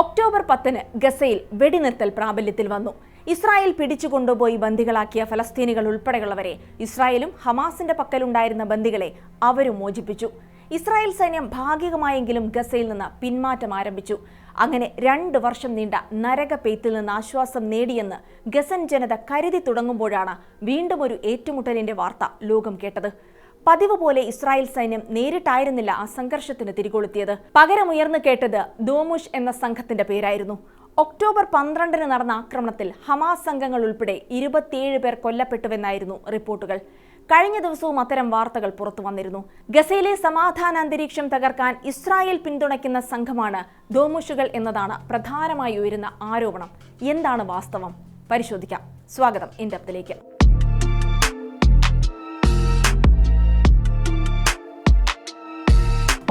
October പത്തിന് ഗസയിൽ വെടിനിർത്തൽ പ്രാബല്യത്തിൽ വന്നു. ഇസ്രായേൽ പിടിച്ചുകൊണ്ടുപോയി ബന്ദികളാക്കിയ ഫലസ്തീനികൾ ഉൾപ്പെടെയുള്ളവരെ ഇസ്രായേലും ഹമാസിന്റെ പക്കലുണ്ടായിരുന്ന ബന്ദികളെ അവരും മോചിപ്പിച്ചു. ഇസ്രായേൽ സൈന്യം ഭാഗികമായെങ്കിലും ഗസയിൽ നിന്ന് പിന്മാറ്റം ആരംഭിച്ചു. അങ്ങനെ രണ്ട് വർഷം നീണ്ട നരകപെയ്ത്തിൽ നിന്ന് ആശ്വാസം നേടിയെന്ന് ഗസൻ ജനത കരുതി തുടങ്ങുമ്പോഴാണ് വീണ്ടും ഒരു ഏറ്റുമുട്ടലിന്റെ വാർത്ത ലോകം കേട്ടത്. പതിവ് പോലെ ഇസ്രായേൽ സൈന്യം നേരിട്ടായിരുന്നില്ല ആ സംഘർഷത്തിന് തിരികൊളുത്തിയത്. പകരം ഉയർന്നു കേട്ടത് ദോമുഷ് എന്ന സംഘത്തിന്റെ പേരായിരുന്നു. ഒക്ടോബർ പന്ത്രണ്ടിന് നടന്ന ആക്രമണത്തിൽ ഹമാസ് സംഘങ്ങൾ ഉൾപ്പെടെ ഇരുപത്തിയേഴ് പേർ കൊല്ലപ്പെട്ടുവെന്നായിരുന്നു റിപ്പോർട്ടുകൾ. കഴിഞ്ഞ ദിവസവും അത്തരം വാർത്തകൾ പുറത്തു വന്നിരുന്നു. ഗസയിലെ സമാധാന അന്തരീക്ഷം തകർക്കാൻ ഇസ്രായേൽ പിന്തുണയ്ക്കുന്ന സംഘമാണ് ദോമുഷുകൾ എന്നതാണ് പ്രധാനമായി ഉയരുന്ന ആരോപണം. എന്താണ് വാസ്തവം? പരിശോധിക്കാം. സ്വാഗതം. ഇൻഡപ്തിലേക്ക്.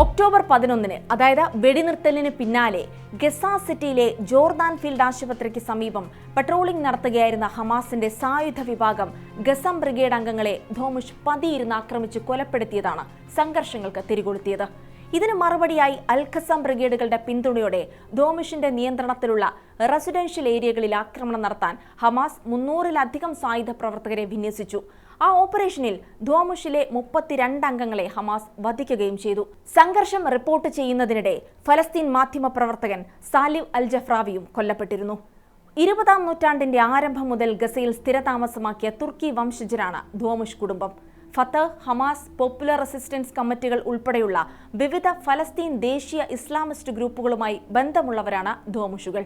ഒക്ടോബർ പതിനൊന്നിന് അതായത് വെടിനിർത്തലിന് പിന്നാലെ ഗസ സിറ്റിയിലെ ജോർദാൻ ഫീൽഡ് ആശുപത്രിക്ക് സമീപം പട്രോളിംഗ് നടത്തുകയായിരുന്ന ഹമാസിന്റെ സായുധ വിഭാഗം ഗസം ബ്രിഗേഡ് അംഗങ്ങളെ ധോമുഷ് പതിയിരുന്ന് ആക്രമിച്ച് കൊലപ്പെടുത്തിയതാണ് സംഘർഷങ്ങൾക്ക് തിരികൊളുത്തിയത്. ഇതിന് മറുപടിയായി അൽഖസം ബ്രിഗേഡുകളുടെ പിന്തുണയോടെ ധോമിഷിന്റെ നിയന്ത്രണത്തിലുള്ള റെസിഡൻഷ്യൽ ഏരിയകളിൽ ആക്രമണം നടത്താൻ ഹമാസ് മുന്നൂറിലധികം സായുധ പ്രവർത്തകരെ വിന്യസിച്ചു. ആ ഓപ്പറേഷനിൽ ധോമുഷിലെ മുപ്പത്തിരണ്ട് അംഗങ്ങളെ ഹമാസ് വധിക്കുകയും ചെയ്തു. സംഘർഷം റിപ്പോർട്ട് ചെയ്യുന്നതിനിടെ ഫലസ്തീൻ മാധ്യമ പ്രവർത്തകൻ സാലിവ് അൽ ജഫ്രാവിയും കൊല്ലപ്പെട്ടിരുന്നു. ഇരുപതാം നൂറ്റാണ്ടിന്റെ ആരംഭം മുതൽ ഗസയിൽ സ്ഥിരതാമസമാക്കിയ തുർക്കി വംശജരാണ് ധോമുഷ് കുടുംബം. ഫത്ത് ഹമാസ് പോപ്പുലർ റെസിസ്റ്റൻസ് കമ്മിറ്റികൾ ഉൾപ്പെടെയുള്ള വിവിധ ഫലസ്തീൻ ദേശീയ ഇസ്ലാമിസ്റ്റ് ഗ്രൂപ്പുകളുമായി ബന്ധമുള്ളവരാണ് ധോമുഷുകൾ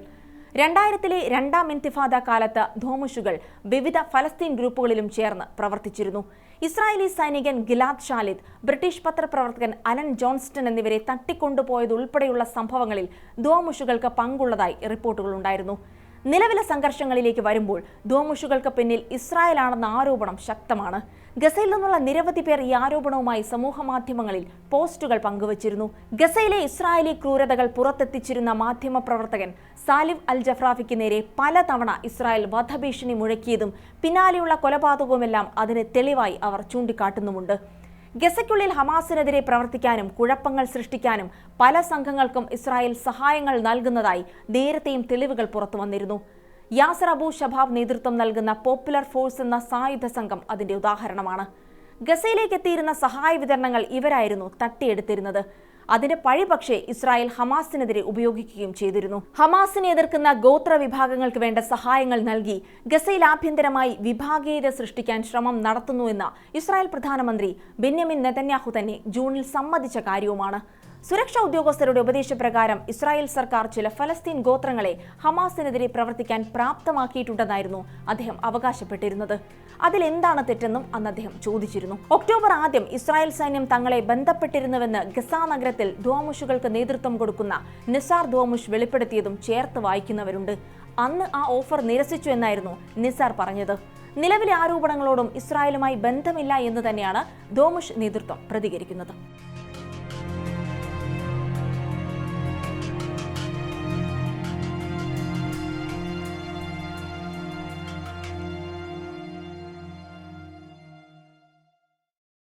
രണ്ടായിരത്തിലെ രണ്ടാം ഇൻതിഫാദ കാലത്ത് ധോമുഷുകൾ വിവിധ ഫലസ്തീൻ ഗ്രൂപ്പുകളിലും ചേർന്ന് പ്രവർത്തിച്ചിരുന്നു. ഇസ്രായേലി സൈനികൻ ഗിലാദ് ഷാലിദ് ബ്രിട്ടീഷ് പത്രപ്രവർത്തകൻ അലൻ ജോൺസ്റ്റൺ എന്നിവരെ തട്ടിക്കൊണ്ടുപോയതുൾപ്പെടെയുള്ള സംഭവങ്ങളിൽ ധോമുഷുകൾക്ക് പങ്കുള്ളതായി റിപ്പോർട്ടുകളുണ്ടായിരുന്നു. നിലവിലെ സംഘർഷങ്ങളിലേക്ക് വരുമ്പോൾ ധോമുഷുകൾക്ക് പിന്നിൽ ഇസ്രായേൽ ആണെന്ന ആരോപണം ശക്തമാണ്. ഗസയിൽ നിന്നുള്ള നിരവധി പേർ ഈ ആരോപണവുമായി സമൂഹ മാധ്യമങ്ങളിൽ പോസ്റ്റുകൾ പങ്കുവച്ചിരുന്നു. ഗസയിലെ ഇസ്രായേലി ക്രൂരതകൾ പുറത്തെത്തിച്ചിരുന്ന മാധ്യമ പ്രവർത്തകൻ സാലിം അൽ ജഫ്രാഫിക്ക് നേരെ പലതവണ ഇസ്രായേൽ വധഭീഷണി മുഴക്കിയതും പിന്നാലെയുള്ള കൊലപാതകവുമെല്ലാം അതിന് തെളിവായി അവർ ചൂണ്ടിക്കാട്ടുന്നുമുണ്ട്. ഗസയ്ക്കുള്ളിൽ ഹമാസിനെതിരെ പ്രവർത്തിക്കാനും കുഴപ്പങ്ങൾ സൃഷ്ടിക്കാനും പല സംഘങ്ങൾക്കും ഇസ്രായേൽ സഹായങ്ങൾ നൽകുന്നതായി നേരത്തെയും തെളിവുകൾ പുറത്തു വന്നിരുന്നു. യാസർ അബു ഷബാബ് നേതൃത്വം നൽകുന്ന പോപ്പുലർ ഫോഴ്സ് എന്ന സായുധ സംഘം അതിന്റെ ഉദാഹരണമാണ്. ഗസയിലേക്ക് എത്തിയിരുന്ന സഹായ വിതരണങ്ങൾ ഇവരായിരുന്നു തട്ടിയെടുത്തിരുന്നത്. അതിന്റെ പഴി പക്ഷേ ഇസ്രായേൽ ഹമാസിനെതിരെ ഉപയോഗിക്കുകയും ചെയ്തിരുന്നു. ഹമാസിനെ എതിർക്കുന്ന ഗോത്ര വിഭാഗങ്ങൾക്ക് വേണ്ട സഹായങ്ങൾ നൽകി ഗസയിൽ ആഭ്യന്തരമായി വിഭാഗീയത സൃഷ്ടിക്കാൻ ശ്രമം നടത്തുന്നുവെന്ന് ഇസ്രായേൽ പ്രധാനമന്ത്രി ബെന്യമിൻ നെതന്യാഹു തന്നെ ജൂണിൽ സമ്മതിച്ച കാര്യവുമാണ്. സുരക്ഷാ ഉദ്യോഗസ്ഥരുടെ ഉപദേശപ്രകാരം ഇസ്രായേൽ സർക്കാർ ചില ഫലസ്തീൻ ഗോത്രങ്ങളെ ഹമാസിനെതിരെ പ്രവർത്തിക്കാൻ പ്രാപ്തമാക്കിയിട്ടുണ്ടെന്നായിരുന്നു അദ്ദേഹം അവകാശപ്പെട്ടിരുന്നത്. അതിലെന്താണ് തെറ്റെന്നും അന്ന് അദ്ദേഹം ചോദിച്ചിരുന്നു. ഒക്ടോബർ ആദ്യം ഇസ്രായേൽ സൈന്യം തങ്ങളെ ബന്ധപ്പെട്ടിരുന്നുവെന്ന് ഗസ നഗരത്തിൽ ദ്വാമുഷുകൾക്ക് നേതൃത്വം കൊടുക്കുന്ന നിസാർ ദ്വാമുഷ് വെളിപ്പെടുത്തിയതും ചേർത്ത് വായിക്കുന്നവരുണ്ട്. അന്ന് ആ ഓഫർ നിരസിച്ചു എന്നായിരുന്നു നിസാർ പറഞ്ഞത്. നിലവിലെ ആരോപണങ്ങളോടും ഇസ്രായേലുമായി ബന്ധമില്ല എന്ന് തന്നെയാണ് ധോമുഷ് നേതൃത്വം പ്രതികരിക്കുന്നത്.